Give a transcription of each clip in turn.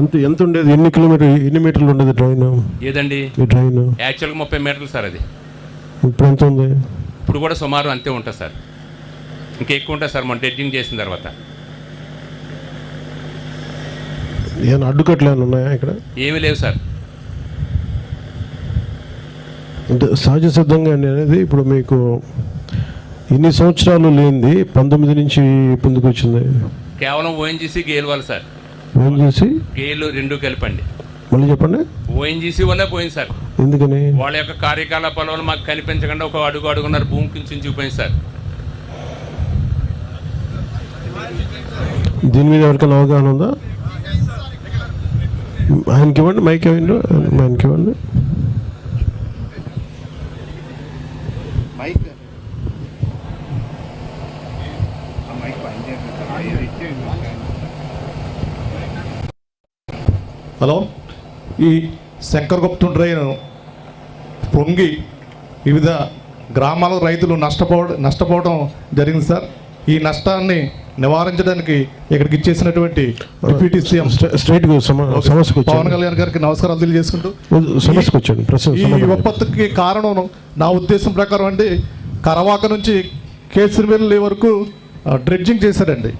ఎంత ఎంత ఉండేది? ఎన్ని కిలోమీటర్ ఎన్ని మీటర్లు ఉండేది ట్రైన్ ఏదండి? ఈ ట్రైన్ యాక్చువల్గా ముప్పై మీటర్లు సార్ అది. ఇప్పుడు ఎంత ఉంది? ఇప్పుడు కూడా సుమారు అంతే ఉంటుంది సార్. ఇంకా ఎక్కువ ఉంటుంది సార్ మనం డెడ్జింగ్ చేసిన తర్వాత. ఏమైనా అడ్డుకట్లు ఏమైనా ఉన్నాయా ఇక్కడ? ఏమీ లేవు సార్. అంటే సహజ సిద్ధంగా అనేది ఇప్పుడు మీకు ఇన్ని సంవత్సరాలు లేనిది పంతొమ్మిది నుంచి ముందుకు వచ్చింది. కేవలం ఓఎన్జీసీ గేల్ వల్ల సార్. చేసి గేలు రెండు కలిపండి. మళ్ళీ చెప్పండి. ఓఎన్జీసీ వల్లే పోయింది సార్. ఎందుకని? వాళ్ళ యొక్క కార్యకలాపాల వల్ల మాకు కనిపించకుండా ఒక అడుగు అడుగున్నారు భూమి కించి చూపింది సార్. దీని మీద ఎవరికైనా అవగాహన ఉందా? ఆయనకి ఇవ్వండి మైక్ ఇవ్వండి ఆయనకి ఇవ్వండి మైక్ ఆ మైక్ పని చేయట్లేదు. హలో? ఈ శంకరగుప్తం డ్రైన్ పొంగి వివిధ గ్రామాల రైతులు నష్టపోవడం నష్టపోవడం జరిగింది సార్. ఈ నష్టాన్ని నివారించడానికి ఇక్కడికి ఇచ్చేసినటువంటి డిప్యూటీ సీఎం స్ట్రై- స్ట్రైట్ పవన్ కళ్యాణ్ గారికి నమస్కారాలు తెలియజేసుకుంటూ సమస్యకు ప్రశ్న ఈ. విపత్తుకి కారణం నా ఉద్దేశం ప్రకారం అండి కరవాక నుంచి కేసరివెల్లి వరకు డ్రెడ్జింగ్ చేశారండి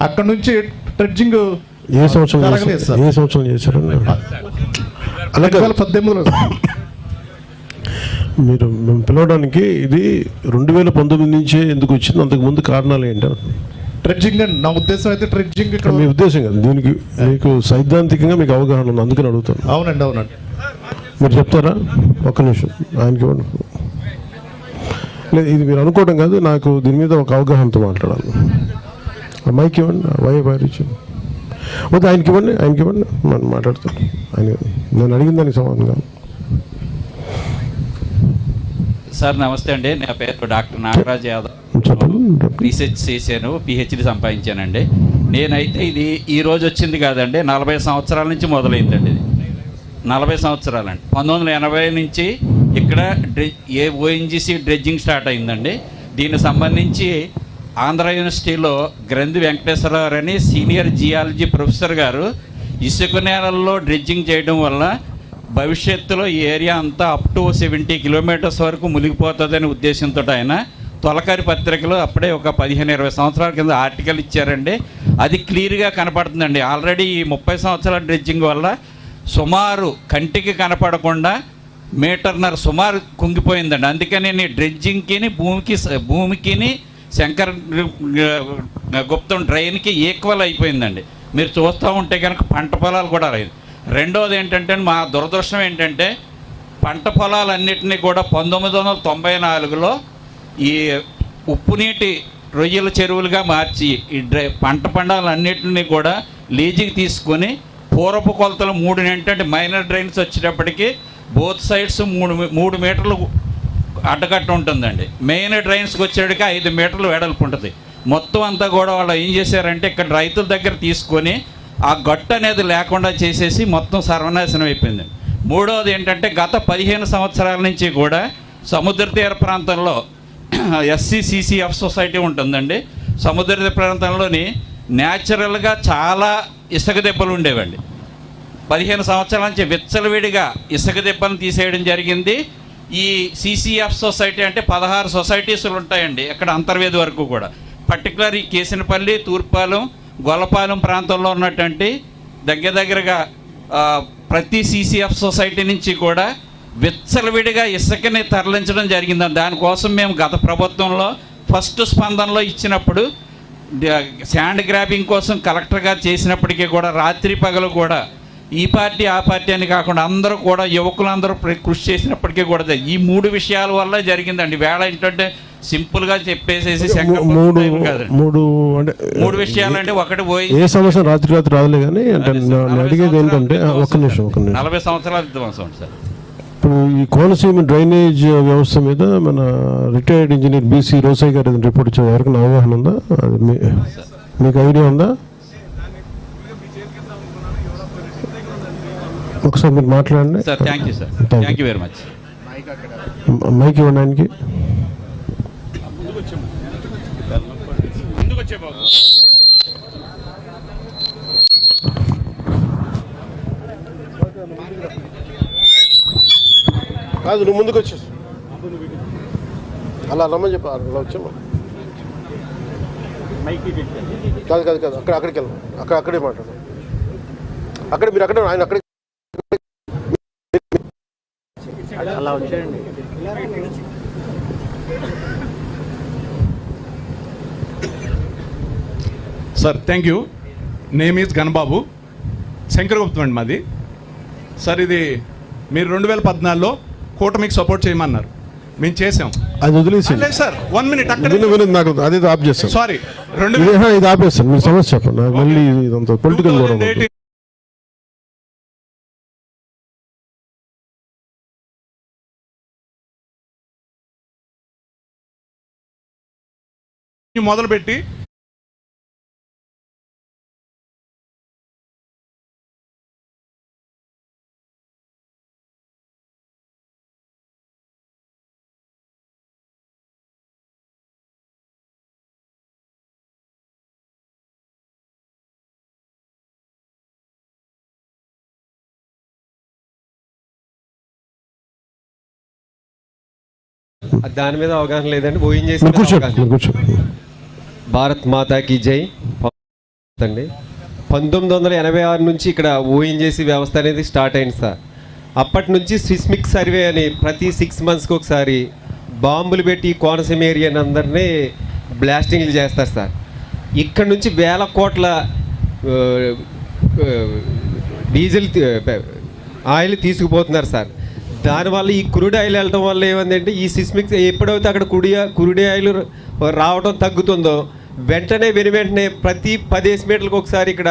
అక్కడ నుంచి డ్రెడ్జింగ్ ఏ సంవత్సరం చేశారు? ఏ సంవత్సరం చేశారండి అలాగే పద్దెనిమిదిలో మీరు మేము పిలవడానికి ఇది రెండు వేల పంతొమ్మిది నుంచే ఎందుకు వచ్చింది? అంతకు ముందు కారణాలు ఏంటి? డ్రెడ్జింగ్ అండి. నా ఉద్దేశం అయితే ఇక్కడ. మీ ఉద్దేశం కదా. దీనికి మీకు సైద్ధాంతికంగా మీకు అవగాహన ఉంది. అందుకని అడుగుతాను. అవునండి అవునండి. మీరు చెప్తారా? ఒక్క నిమిషం. ఆయనకి లేదు ఇది మీరు అనుకోవడం కాదు. నాకు దీని మీద ఒక అవగాహనతో మాట్లాడాలి. మైక్ ఇవ్వండి. వై వైర్ ఇచ్చి వద్దు ఆయనకి ఇవ్వండి ఆయనకి ఇవ్వండి. మనం మాట్లాడతాను ఆయన నేను అడిగిన దానికి సమాధానం సార్ నమస్తే అండి. నా పేరు డాక్టర్ నాగరాజ్ యాదవ్. రీసెర్చ్ చేశాను పిహెచ్డి సంపాదించానండి. నేనైతే ఇది ఈ రోజు వచ్చింది కాదండి నలభై సంవత్సరాల నుంచి మొదలైందండి ఇది. నలభై సంవత్సరాలండి. పంతొమ్మిది వందల ఎనభై నుంచి ఇక్కడ డ్రె ఏ ఓఎన్జీసీ డ్రెడ్జింగ్ స్టార్ట్ అయిందండి. దీనికి సంబంధించి ఆంధ్ర యూనివర్సిటీలో గ్రంథి వెంకటేశ్వరరావు అని సీనియర్ జియాలజీ ప్రొఫెసర్ గారు ఇసుక నేలల్లో డ్రెడ్జింగ్ చేయడం వల్ల భవిష్యత్తులో ఈ ఏరియా అంతా అప్ టు సెవెంటీ కిలోమీటర్స్ వరకు మునిగిపోతుందనే ఉద్దేశంతో ఆయన తొలకరి పత్రికలో అప్పుడే ఒక పదిహేను ఇరవై సంవత్సరాల కింద ఆర్టికల్ ఇచ్చారండి. అది క్లియర్గా కనపడుతుందండి. ఆల్రెడీ ఈ ముప్పై సంవత్సరాల డ్రెడ్జింగ్ వల్ల సుమారు కంటికి కనపడకుండా మీటర్నర సుమారు కుంగిపోయిందండి. అందుకని నేను డ్రెడ్జింగ్కిని భూమికి భూమికిని శంకర్ గుప్తం డ్రైన్కి ఈక్వల్ అయిపోయిందండి. మీరు చూస్తూ ఉంటే కనుక పంట పొలాలు కూడా లేదు. రెండోది ఏంటంటే మా దురదృష్టం ఏంటంటే పంట పొలాలన్నింటినీ కూడా పంతొమ్మిది వందల తొంభై నాలుగులో ఈ ఉప్పునీటి రొయ్యల చెరువులుగా మార్చి ఈ డ్రై పంట పండాలన్నింటినీ కూడా లీజుకి తీసుకొని పూర్వపు కొలతలు మూడు ఏంటంటే మైనర్ డ్రైన్స్ వచ్చేటప్పటికి బోత్ సైడ్స్ మూడు మూడు మీటర్లు అడ్డకట్ట ఉంటుందండి. మెయిన్ డ్రైన్స్కి వచ్చేటికి ఐదు మీటర్లు వెడల్పు ఉంటుంది. మొత్తం అంతా కూడా వాళ్ళు ఏం చేశారంటే ఇక్కడ రైతుల దగ్గర తీసుకొని ఆ గట్టు అనేది లేకుండా చేసేసి మొత్తం సర్వనాశనం అయిపోయింది. మూడవది ఏంటంటే గత పదిహేను సంవత్సరాల నుంచి కూడా సముద్ర తీర ప్రాంతంలో ఎస్సీసీసీఎఫ్ సొసైటీ ఉంటుందండి. సముద్ర తీర ప్రాంతంలోని న్యాచురల్గా చాలా ఇసుక దెబ్బలు ఉండేవండి. పదిహేను సంవత్సరాల నుంచి విచ్చలవిడిగా ఇసుక దెబ్బలను తీసేయడం జరిగింది. ఈ సిసిఎఫ్ సొసైటీ అంటే పదహారు సొసైటీసులు ఉంటాయండి ఇక్కడ అంతర్వేది వరకు కూడా. పర్టికులర్ ఈ కేసినపల్లి తూర్పాలెం గొల్లపాలెం ప్రాంతంలో ఉన్నటువంటి దగ్గర దగ్గరగా ప్రతి సిసిఎఫ్ సొసైటీ నుంచి కూడా విచ్చలవిడిగా ఇసుకని తరలించడం జరిగిందండి దానికోసం మేము గత ప్రభుత్వంలో ఫస్ట్ స్పందనలో ఇచ్చినప్పుడు శాండ్ గ్రాబింగ్ కోసం కలెక్టర్ గారు చేసినప్పటికీ కూడా రాత్రి పగలు కూడా ఈ పార్టీ ఆ పార్టీ అని కాకుండా అందరూ కూడా యువకులందరూ కృషి చేసినప్పటికీ కూడా ఈ మూడు విషయాల వల్ల జరిగిందండి. వేళ ఏంటంటే సింపుల్గా చెప్పేసేసి మూడు మూడు అంటే మూడు విషయాలు అంటే ఒకటి పోయి ఏ సమస్య రాత్రి రాత్రి రాదులే కానీ అంటే అడిగేది సంవత్సరాలు ఏంటంటే ఆ, ఒక్క నిమిషం నలభై సంవత్సరాల విధ్వంసం సార్. ఇప్పుడు ఈ కోనసీమ డ్రైనేజ్ వ్యవస్థ మీద మన రిటైర్డ్ ఇంజనీర్ బీసీ రోసయ్య గారు రిపోర్ట్ ఇచ్చారు? ఎవరికైనా అవగాహన ఉందా? అది మీకు ఐడియా ఉందా? ఒకసారి మీరు మాట్లాడండి. Sir thank you sir. Thank you very much mike అక్కడ మ- మైక్ ఇవ్వండి ఆయనకి. కాదు నువ్వు ముందుకు వచ్చేసి అలా రమ్మని చెప్పి అలా వచ్చామా కాదు కాదు కాదు అక్కడ అక్కడికి వెళ్ళాం అక్కడ అక్కడే మాట్లాడు. అక్కడ మీరు అక్కడే ఆయన అక్కడే అలా వచ్చాయండి. Sir thank you name is Ganababu Sankaraguptam అండి మాది. సార్ ఇది మీరు రెండు వేల పద్నాలుగులో కూటమికి సపోర్ట్ చేయమన్నారు. మేము చేసాం అది వదిలేసి లేదు సార్ వన్ మినిట్ అక్కడ. విను విను నాకు అదే చేస్తాను. సారీ రెండు ఇది ఆపేస్తాను మీరు సమస్య చెప్పండి. నాకు మళ్ళీ ఇదంతా పొలిటికల్ కూడా మొదలుపెట్టి దాని మీద అవగాహన లేదండి. ఓయిన్ చేసి మీరు కూర్చోండి మీరు కూర్చోండి భారత్ మాతాకి జై. అండి పంతొమ్మిది వందల ఎనభై ఆరు నుంచి ఇక్కడ ఓఎన్జేసి వ్యవస్థ అనేది స్టార్ట్ అయింది సార్. అప్పటి నుంచి సిస్మిక్ సర్వే అని ప్రతి సిక్స్ మంత్స్కి ఒకసారి బాంబులు పెట్టి కోనసీమ ఏరియాని అందరినీ బ్లాస్టింగ్లు చేస్తారు సార్. ఇక్కడ నుంచి వేల కోట్ల డీజిల్ ఆయిల్ తీసుకుపోతున్నారు సార్. దానివల్ల ఈ క్రూడ్ ఆయిల్ వెళ్ళటం వల్ల ఏమైందంటే ఈ సిస్మిక్ ఎప్పుడైతే అక్కడ కుడి క్రూడ్ ఆయిల్ రావడం తగ్గుతుందో వెంటనే వెను వెంటనే ప్రతి పదేసి మీటర్లకు ఒకసారి ఇక్కడ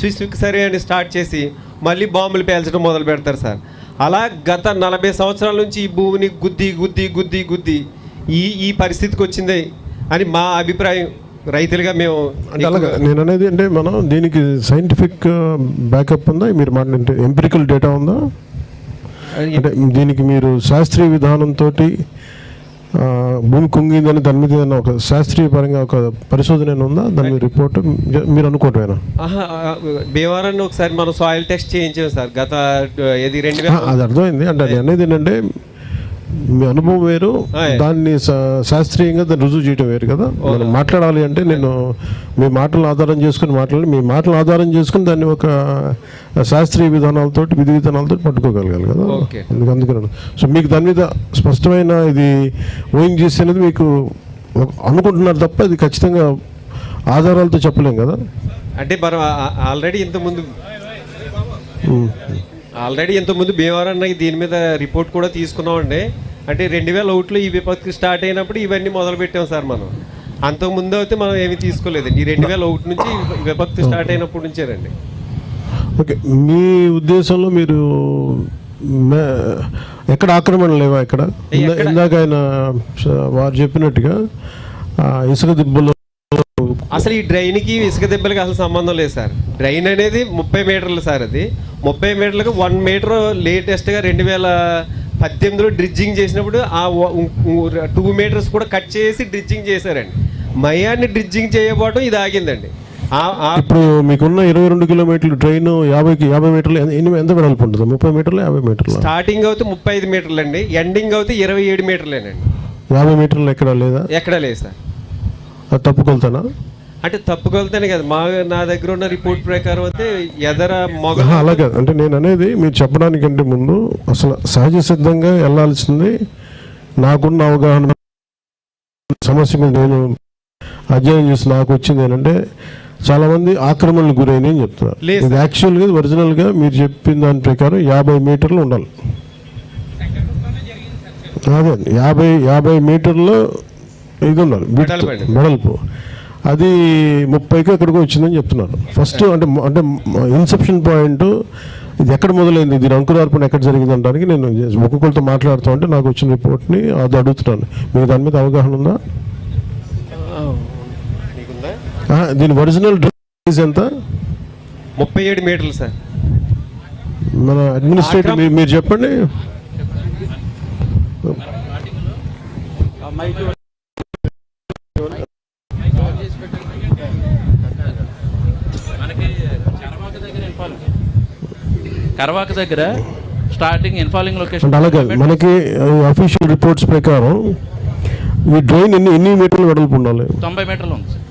సిస్మిక్ సర్వే అని స్టార్ట్ చేసి మళ్ళీ బాంబులు పేల్చడం మొదలు పెడతారు సార్. అలా గత నలభై సంవత్సరాల నుంచి ఈ భూమిని గుద్ది గుద్ది గుద్ది గుద్ది ఈ ఈ పరిస్థితికి వచ్చింది అని మా అభిప్రాయం. రైతులుగా మేము అలాగా నేను అనేది అంటే మనం దీనికి సైంటిఫిక్ బ్యాకప్ ఉందా? మీరు మాట్లాడే ఎంపిరికల్ డేటా ఉందా? దీనికి మీరు శాస్త్రీయ విధానంతో భూమి కుంగిందని దాని మీద ఏదైనా ఒక శాస్త్రీయ పరంగా ఒక పరిశోధన ఉందా? దాని మీద రిపోర్ట్ మీరు అనుకోవటమేనా? భీమవరాన్ని ఒకసారి మనం సాయిల్ టెస్ట్ చేయించాం సార్. గత ఇది రెండు అది అర్థమైంది. అంటే అది. అనేది ఏంటంటే మీ అనుభవం వేరు. దాన్ని శాస్త్రీయంగా దాన్ని రుజువు చేయడం వేరు కదా. మనం మాట్లాడాలి అంటే నేను మీ మాటలను ఆధారం చేసుకుని మాట్లాడి మీ మాటలను ఆధారం చేసుకుని దాన్ని ఒక శాస్త్రీయ విధానాలతో విధి విధానాలతో పట్టుకోగలగాలి కదా. అందుకని సో మీకు దాని మీద స్పష్టమైన ఇది ఓయింగ్ చేసి అనేది మీకు అనుకుంటున్నారు తప్ప ఇది ఖచ్చితంగా ఆధారాలతో చెప్పలేం కదా. అంటే మనం ఆల్రెడీ ఇంతకుముందు. ఆల్రెడీ ఇంతకుముందు భీమవరానికి దీని మీద రిపోర్ట్ కూడా తీసుకున్నామండి. అంటే రెండు వేల ఒకటిలో ఈ విపత్తు స్టార్ట్ అయినప్పుడు ఇవన్నీ మొదలు పెట్టాం సార్ మనం. అంతకుముందు అయితే మనం ఏమీ తీసుకోలేదు ఈ రెండు వేల ఒకటి నుంచి విపత్తు స్టార్ట్ అయినప్పటి నుంచేనండి ఓకే. మీ ఉద్దేశంలో మీరు ఎక్కడ ఆక్రమణ లేవా ఇక్కడ? ఇందాక ఆయన వారు చెప్పినట్టుగా ఇసుక దిబ్బలు అసలు ఈ డ్రైన్కి ఇసుక దెబ్బలకి అసలు సంబంధం లేదు సార్. డ్రైన్ అనేది ముప్పై మీటర్లు సార్ అది. ముప్పై మీటర్లకు వన్ మీటర్ లేటెస్ట్గా రెండు వేల పద్దెనిమిదిలో డ్రిడ్జింగ్ చేసినప్పుడు ఆ టూ మీటర్స్ కూడా కట్ చేసి డ్రిడ్జింగ్ చేశారండి. మయాన్ని డ్రిడ్జింగ్ చేయబోవడం ఇది ఆగిందండి. ఇప్పుడు మీకున్న ఇరవై రెండు కిలోమీటర్లు ట్రైన్ యాభైకి యాభై మీటర్లు ఎన్ని- ఎంత వెడల్పు ఉంటుంది? ముప్పై మీటర్లు యాభై మీటర్లు? స్టార్టింగ్ అయితే ముప్పై ఐదు మీటర్లు అండి ఎండింగ్ అయితే ఇరవై ఏడు మీటర్లేనండి. యాభై మీటర్లు ఎక్కడ లేదా? ఎక్కడ లేదు సార్. తప్పుకొలుతానా? అంటే తప్పుకొలుతానే కదా మా నా దగ్గర ఉన్న రిపోర్ట్ ప్రకారం అయితే ఎదర మొగ అలాగే. అంటే నేను అనేది మీరు చెప్పడానికంటే ముందు అసలు సహజ సిద్ధంగా వెళ్ళాల్సింది నాకున్న అవగాహన సమస్య మీద నేను అధ్యయనం చేసి నాకు వచ్చింది ఏంటంటే చాలా మంది ఆక్రమణలకు గురైన అని చెప్తున్నారు. ఇది యాక్చువల్గా ఒరిజినల్గా మీరు చెప్పిన దాని ప్రకారం యాభై మీటర్లు ఉండాలి. అదే యాభై యాభై మీటర్లు ఇది ఉండాలి. వెడల్పు అది ముప్పైకి ఎక్కడికో వచ్చిందని చెప్తున్నారు. ఫస్ట్ అంటే అంటే ఇన్సెప్షన్ పాయింట్ ఇది ఎక్కడ మొదలైంది? దీని అంకురార్పణ ఎక్కడ జరిగింది అనడానికి నేను ఒక్కొక్కరితో మాట్లాడుతూ ఉంటే నాకు వచ్చిన రిపోర్ట్ని అది అడుగుతున్నాను. మీకు దాని మీద అవగాహన ఉందా? దీని ఒరిజినల్ డ్రైస్ ఎంత? ముప్పై ఏడు మీటర్లు సార్. మన అడ్మినిస్ట్రేటివ్ మీరు చెప్పండి. కరవాక దగ్గర స్టార్టింగ్ ఇన్ఫాలింగ్ లొకేషన్ అలాగే మనకి అఫీషియల్ రిపోర్ట్స్ ప్రకారం ఈ డ్రైన్ ఎన్ని ఎన్ని మీటర్లు వెడల్పు ఉండాలి? తొంభై మీటర్లు ఉంది సార్.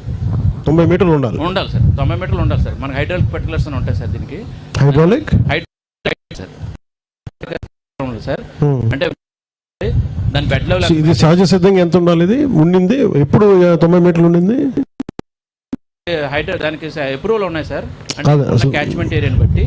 తొంభై మీటర్లు ఉండాలి. ఉండాలి సార్. తొంభై మీటర్లు ఉండాలి సార్. మనకి హైడ్రాలిక్ పర్టికులర్స్ అని ఉంటాయి సార్ దీనికి. Hydraulic hydraulic sir. సార్ అంటే దాని బెడ్ లెవెల్ ఇది సహజ సిద్ధంగా ఎంత ఉండాలి ఇది? ఉండింది? ఎప్పుడు తొంభై మీటర్లు ఉండింది? హైడ్రా దానికి అప్రూవల్ ఉన్నాయి సార్. అంటే క్యాచ్మెంట్ ఏరియాని బట్టి.